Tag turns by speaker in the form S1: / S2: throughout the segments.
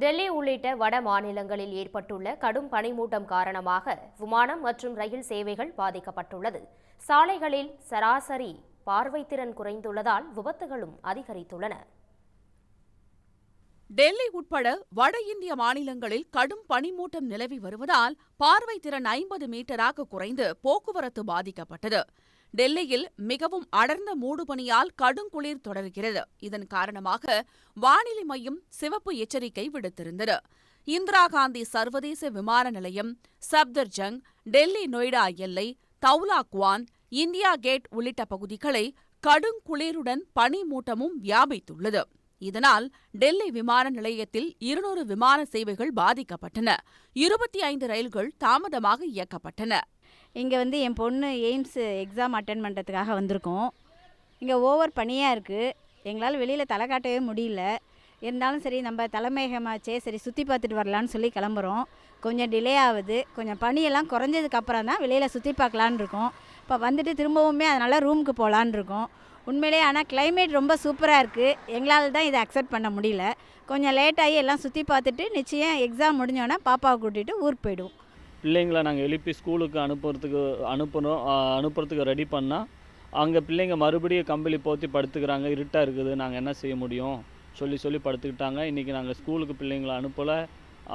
S1: டெல்லி உள்ளிட்ட வட மாநிலங்களில் ஏற்பட்டுள்ள கடும் பனிமூட்டம் காரணமாக விமானம் மற்றும் ரயில் சேவைகள் பாதிக்கப்பட்டுள்ளது. சாலைகளில் சராசரி பார்வைத்திறன் குறைந்துள்ளதால் விபத்துகளும் அதிகரித்துள்ளன.
S2: டெல்லி உட்பட வட இந்திய மாநிலங்களில் கடும் பனிமூட்டம் நிலவி வருவதால் பார்வை திறன் ஐம்பது மீட்டராக குறைந்து போக்குவரத்து பாதிக்கப்பட்டது. டெல்லியில் மிகவும் அடர்ந்த மூடுபனியால் கடுங்குளிர் தொடர்கிறது. இதன் காரணமாக வானிலை மையம் சிவப்பு எச்சரிக்கை விடுத்திருந்தது. இந்திரா காந்தி சர்வதேச விமான நிலையம் சப்தர்ஜங் டெல்லி நொய்டா எல்லை தௌலா குவான் இந்தியா கேட் உள்ளிட்ட பகுதிகளை கடுங்குளிருடன் பனிமூட்டமும் வியாபித்துள்ளது. இதனால் டெல்லி விமான நிலையத்தில் இருநூறு விமான சேவைகள் பாதிக்கப்பட்டன. இருபத்தி ஐந்து ரயில்கள் தாமதமாக இயக்கப்பட்டன.
S3: இங்கே வந்து என் பொண்ணு எய்ம்ஸ் எக்ஸாம் அட்டன் பண்ணுறதுக்காக வந்திருக்கோம். இங்கே ஓவர் பனியாக இருக்குது எங்களால் வெளியில் தலை காட்டவே முடியல. இருந்தாலும் சரி நம்ம தலைமையகமாச்சே சரி சுற்றி பார்த்துட்டு வரலான்னு சொல்லி கிளம்புறோம். கொஞ்சம் டிலே ஆகுது. கொஞ்சம் பனியெல்லாம் குறைஞ்சதுக்கு அப்புறம் தான் வெளியில் சுற்றி பார்க்கலான்னு இருக்கோம். இப்போ வந்துட்டு திரும்பவுமே அதனால் ரூமுக்கு போகலான் இருக்கோம். உண்மையிலே ஆனால் கிளைமேட் ரொம்ப சூப்பராக இருக்குது எங்களால் தான் இதை அக்செப்ட் பண்ண முடியல. கொஞ்சம் லேட்டாகி எல்லாம் சுற்றி பார்த்துட்டு நிச்சயம் எக்ஸாம் முடிஞ்சோடனே பாப்பாவை கூட்டிகிட்டு ஊருக்கு போயிடுவோம்.
S4: பிள்ளைங்கள நாங்கள் எழுப்பி ஸ்கூலுக்கு அனுப்புறதுக்கு அனுப்பணும் அனுப்புறதுக்கு ரெடி பண்ணால் அங்கே பிள்ளைங்க மறுபடியும் கம்பளி போற்றி படுத்துக்கிறாங்க இருட்டாக இருக்குது நாங்கள் என்ன செய்ய முடியும்? சொல்லி சொல்லி படுத்துக்கிட்டாங்க. இன்றைக்கி நாங்கள் ஸ்கூலுக்கு பிள்ளைங்களை அனுப்பலை.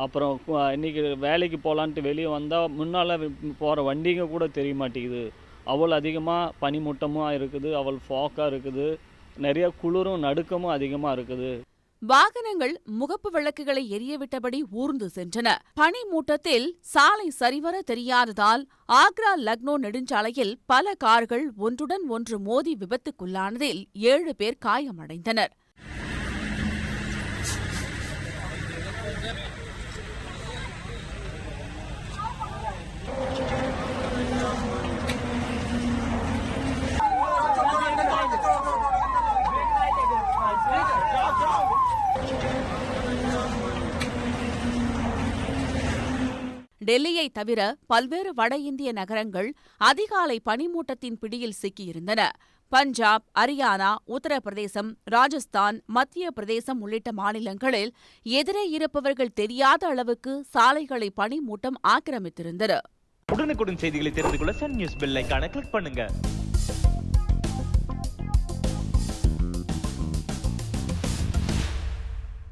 S4: அப்புறம் இன்றைக்கி இன்னைக்கு வேலைக்கு போகலான்ட்டு வெளியே வந்தால் முன்னால் போகிற வண்டிங்க கூட தெரிய மாட்டேங்குது. அவள் அதிகமாக பனிமூட்டமாக இருக்குது அவள் ஃபாக்காக இருக்குது. நிறையா குளிரும் நடுக்கமும் அதிகமாக இருக்குது.
S2: வாகனங்கள் முகப்பு விளக்குகளை எரியவிட்டபடி ஊர்ந்து சென்றன. பனிமூட்டத்தில் சாலை சரிவர தெரியாததால் ஆக்ரா லக்னோ நெடுஞ்சாலையில் பல கார்கள் ஒன்றுடன் ஒன்று மோதி விபத்துக்குள்ளானதில் ஏழு பேர் காயமடைந்தனர். டெல்லியை தவிர பல்வேறு வட இந்திய நகரங்கள் அதிகாலை பனிமூட்டத்தின் பிடியில் சிக்கியிருந்தன. பஞ்சாப் ஹரியானா உத்தரப்பிரதேசம் ராஜஸ்தான் மத்திய பிரதேசம் உள்ளிட்ட மாநிலங்களில் எதிரே இருப்பவர்கள் தெரியாத அளவுக்கு சாலைகளை பனிமூட்டம் ஆக்கிரமித்திருந்தது.
S5: உடனுக்குடன் செய்திகளை தெரிந்து கொள்ள சன் நியூஸ் பெல் கிளிக் பண்ணுங்க.